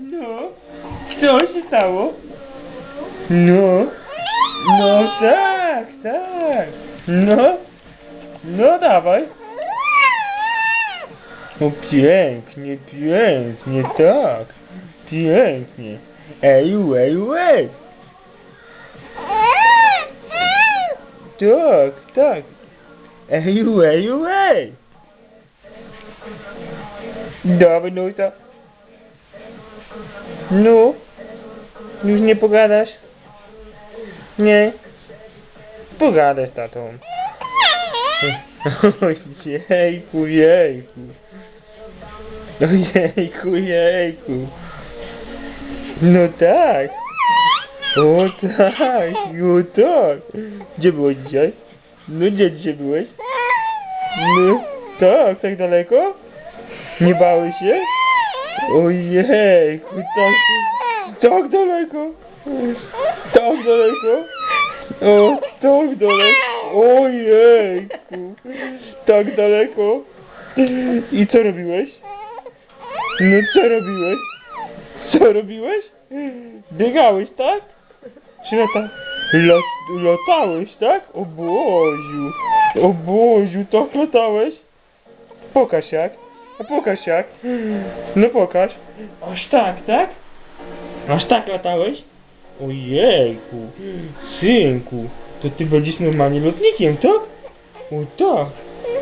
No, co się stało? No, no tak, tak. No, no dawaj. O pięknie, pięknie, tak. Pięknie. Eju, eju, ej. Tak, tak. Eju, eju, ej. Dawaj, no to. No. Już nie pogadasz? Nie. Pogadasz tatą. Ojejku, jejku. Ojejku, jejku. No tak. O tak, o tak. Gdzie byłeś dzisiaj? No gdzie dzisiaj byłeś? No tak, tak daleko? Nie bałeś się? Ojejku, tak, tak daleko. Tak daleko. O, tak daleko. Ojejku. Tak daleko. I co robiłeś? No co robiłeś? Co robiłeś? Biegałeś, tak? Czy lata... Lot, latałeś, tak? O Boziu. O Boziu, tak latałeś? Pokaż jak. A pokaż jak. No pokaż. Aż tak, tak? Aż tak latałeś? Ojejku, synku, to ty będziesz normalnie lotnikiem, tak? O tak.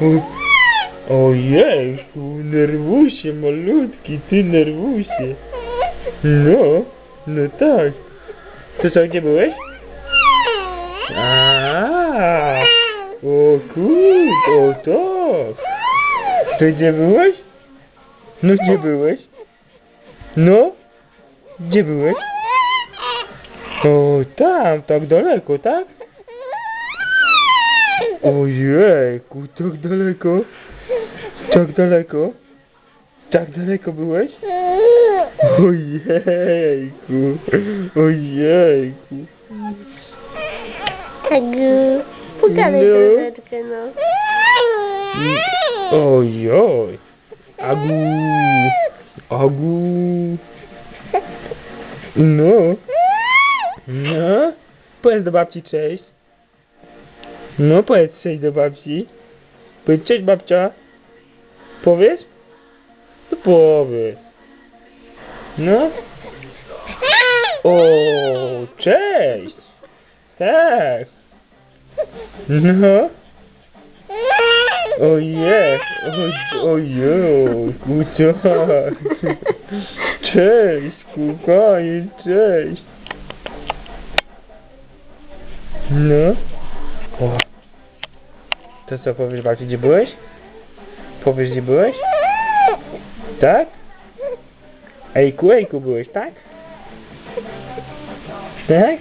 O, ojejku, nerwusie malutki, ty nerwusie. No, no tak. To co, gdzie byłeś? A, o kur, o tak. To gdzie byłeś? No gdzie byłeś? No? Gdzie byłeś? O, tam, tak daleko, tak? Ojejku, tak daleko? Tak daleko? Tak daleko byłeś? Ojejku, ojejku. Agu. Pogadaj No. troszeczkę, no. Ojoj. Agu. Agu. No. No. Powiedz do babci cześć. No powiedz cześć do babci. Powiedz cześć babcia. Powiesz? No powiedz. No. O, cześć. Tak. No. Ojej, o- ojej, tak. Cześć, kochanie, cześć. No. O. To co powiesz babci, gdzie byłeś? Powiesz, gdzie byłeś? Tak? Ejku, ejku byłeś, tak? Tak?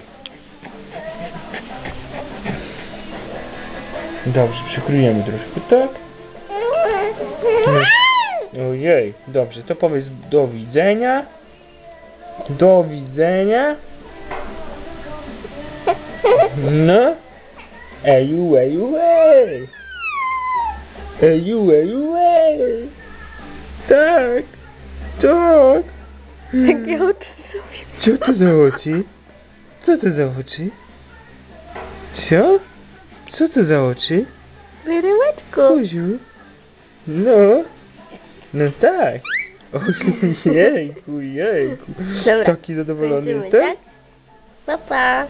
Dobrze, przykryjemy troszkę, tak? Ojej, dobrze, to powiedz do widzenia. Do widzenia. No. Eju, eju, ej. Eju, eju, ej. Tak, tak. Takie oczy sobie. Co to za oczy? Co to za oczy? Co? Co to za oczy? Perełeczko. Kuziu? No. No tak. Ojejku, jejku. Dobra. Taki zadowolony Kończymy, jestem? tak? Pa, pa.